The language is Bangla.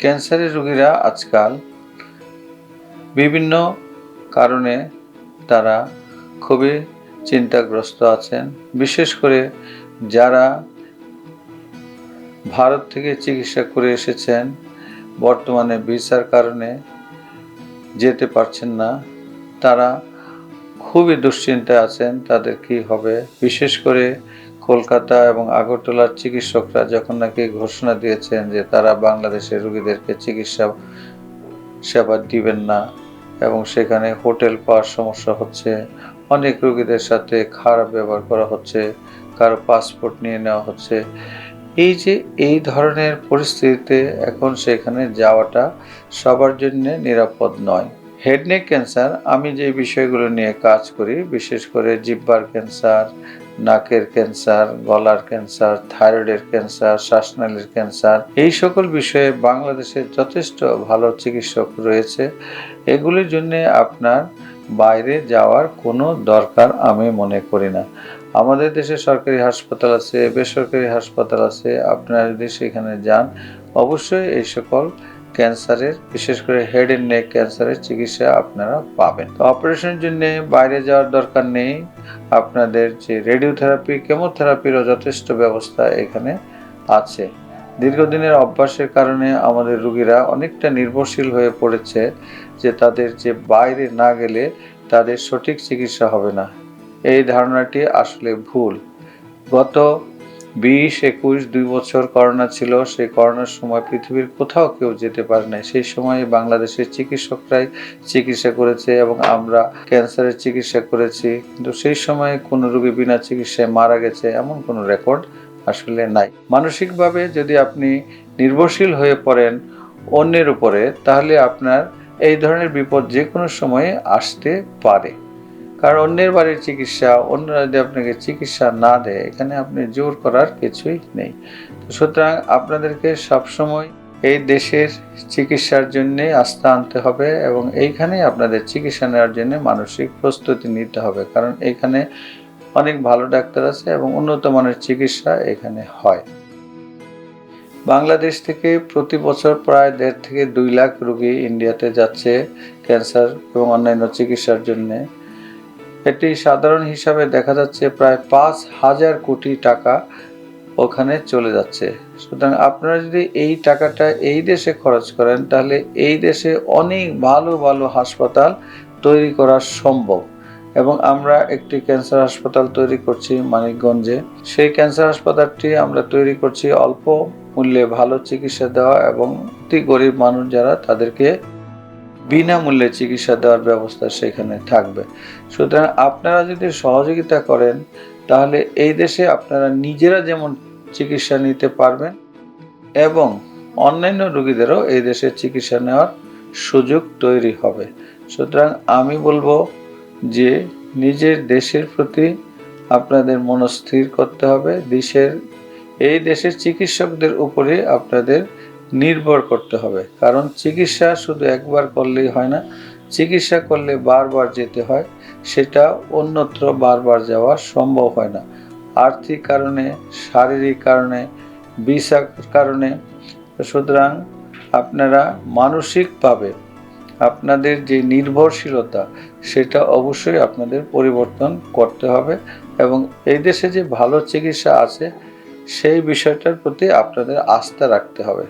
ক্যান্সারের রোগীরা আজকাল বিভিন্ন কারণে তারা খুবই চিন্তাগ্রস্ত আছেন। বিশেষ করে যারা ভারত থেকে চিকিৎসা করে এসেছেন, বর্তমানে ভিসার কারণে যেতে পারছেন না, তারা খুবই দুশ্চিন্তায় আছেন, তাদের কি হবে? বিশেষ করে কলকাতা এবং আগরতলার চিকিৎসকরা যখন নাকি ঘোষণা দিয়েছেন যে তারা বাংলাদেশের রোগীদেরকে চিকিৎসা সেবা দিবেন না এবং সেখানে হোটেল পাওয়ার সমস্যা হচ্ছে, অনেক রোগীদের সাথে খারাপ ব্যবহার করা হচ্ছে, কারও পাসপোর্ট নিয়ে নেওয়া হচ্ছে, এই যে এই ধরনের পরিস্থিতিতে এখন সেখানে যাওয়াটা সবার জন্য নিরাপদ নয়। হেড নেক ক্যান্সার আমি যে বিষয়গুলো নিয়ে কাজ করি, বিশেষ করে জিব্বার ক্যান্সার নাকের ক্যান্সার গলার ক্যান্সার থাইরয়েডের ক্যান্সার শ্বাসনালীর ক্যান্সার এই সকল বিষয়ে বাংলাদেশে যথেষ্ট ভালো চিকিৎসক রয়েছে। এগুলির জন্য আপনার বাইরে যাওয়ার কোনো দরকার আমি মনে করি না। আমাদের দেশে সরকারি হাসপাতাল আছে, বেসরকারি হাসপাতাল আছে, আপনারা যদি সেখানে যান, অবশ্যই এই সকল ক্যান্সারের, বিশেষ করে হেড এন্ড নেক ক্যান্সারের চিকিৎসা আপনারা পাবেন। তো অপারেশনের জন্য বাইরে যাওয়ার দরকার নেই। আপনাদের যে রেডিওথেরাপি কেমোথেরাপিরও যথেষ্ট ব্যবস্থা এখানে আছে। দীর্ঘদিনের অভ্যাসের কারণে আমাদের রুগীরা অনেকটা নির্ভরশীল হয়ে পড়েছে যে তাদের যে বাইরে না গেলে তাদের সঠিক চিকিৎসা হবে না। এই ধারণাটি আসলে ভুল। গত বিশ, একুশ, দুই বছর করোনা ছিল। সেই করোনার সময় পৃথিবীর কোথাও কেউ যেতে পারে নাই। সেই সময় বাংলাদেশের চিকিৎসকরাই চিকিৎসা করেছে এবং আমরা ক্যান্সারের চিকিৎসা করেছি। কিন্তু সেই সময় কোনো রোগী বিনা চিকিৎসায় মারা গেছে এমন কোনো রেকর্ড আসলে নাই। মানসিকভাবে যদি আপনি নির্ভরশীল হয়ে পড়েন অন্যের উপরে, তাহলে আপনার এই ধরনের বিপদ যে কোনো সময়ে আসতে পারে। কারণ অন্যের বাড়ির চিকিৎসা, অন্যরা যদি আপনাকে চিকিৎসা না দেয়, এখানে আপনি জোর করার কিছুই নেই। সুতরাং আপনাদেরকে সবসময় এই দেশের চিকিৎসার জন্য আস্থা আনতে হবে এবং এইখানেই আপনাদের চিকিৎসা নেওয়ার জন্য মানসিক প্রস্তুতি নিতে হবে। কারণ এখানে অনেক ভালো ডাক্তার আছে এবং উন্নত মানের চিকিৎসা এখানে হয়। বাংলাদেশ থেকে প্রতি বছর প্রায় দেড় থেকে দুই লাখ রুগী ইন্ডিয়াতে যাচ্ছে ক্যান্সার এবং অন্যান্য চিকিৎসার জন্যে। এটি সাধারণ হিসাবে দেখা যাচ্ছে প্রায় পাঁচ হাজার কোটি টাকা ওখানে চলে যাচ্ছে। সুতরাং আপনারা যদি এই টাকাটা এই দেশে খরচ করেন, তাহলে এই দেশে অনেক ভালো ভালো হাসপাতাল তৈরি করা সম্ভব। এবং আমরা একটি ক্যান্সার হাসপাতাল তৈরি করছি মানিকগঞ্জে। সেই ক্যান্সার হাসপাতালটি আমরা তৈরি করছি অল্প মূল্যে ভালো চিকিৎসা দেওয়া এবং অতি গরিব মানুষ যারা তাদেরকে বিনামূল্যে চিকিৎসা দেওয়ার ব্যবস্থা সেখানে থাকবে। সুতরাং আপনারা যদি সহযোগিতা করেন, তাহলে এই দেশে আপনারা নিজেরা যেমন চিকিৎসা নিতে পারবেন এবং অন্যান্য রোগীদেরও এই দেশে চিকিৎসা নেওয়ার সুযোগ তৈরি হবে। সুতরাং আমি বলব যে নিজের দেশের প্রতি আপনাদের মনস্থির করতে হবে। দেশের, এই দেশের চিকিৎসকদের উপরে আপনাদের নির্ভর করতে হবে। কারণ চিকিৎসা শুধু একবার করলেই হয় না, চিকিৎসা করলে বারবার যেতে হয়, সেটা অন্যত্র বারবার যাওয়া সম্ভব হয় না। আর্থিক কারণে, শারীরিক কারণে বিষার কারণে, সুতরাং আপনারা মানসিকভাবে আপনাদের যে নির্ভরশীলতা, সেটা অবশ্যই আপনাদের পরিবর্তন করতে হবে এবং এই দেশে যে ভালো চিকিৎসা আছে, সেই বিষয়টার প্রতি আপনাদের আস্থা রাখতে হবে।